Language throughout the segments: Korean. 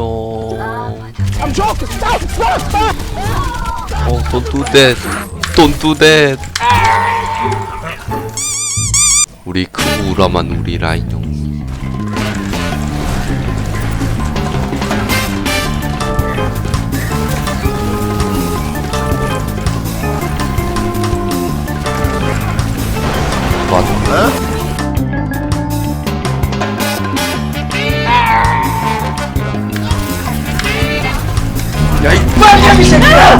어, don't do that. Don't do that. 우리 크고 우람한 우리 라인 형. 맞아. 야이 빨리 새끼야!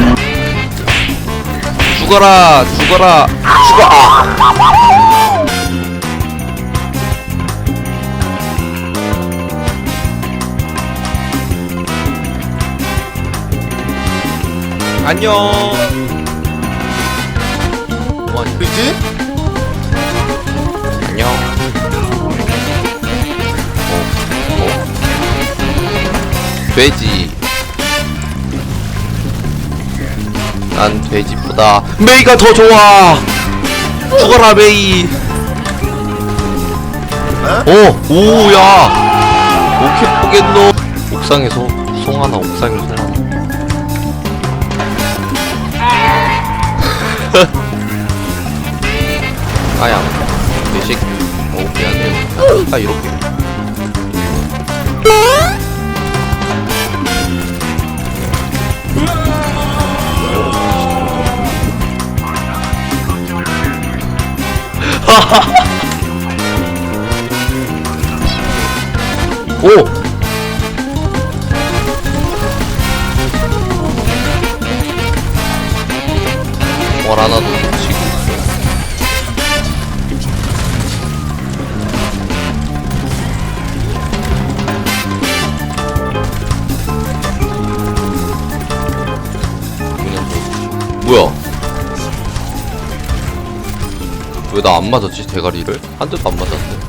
죽어라, 죽어라, 죽어. 아. 안녕. 뭐, 그지? 안녕. 어, 어. 돼지. 난 돼지보다 메이가 더 좋아. 죽어라 메이. 어, 오야. 오케이 보겠노. 옥상에서 송 하나, 옥상에서. 아야, 내 새끼. 어, 미안해요. 아, 이렇게. 오! 뭘 하나도 왜 나 안 맞았지 대가리를? 한 대도 안 맞았네.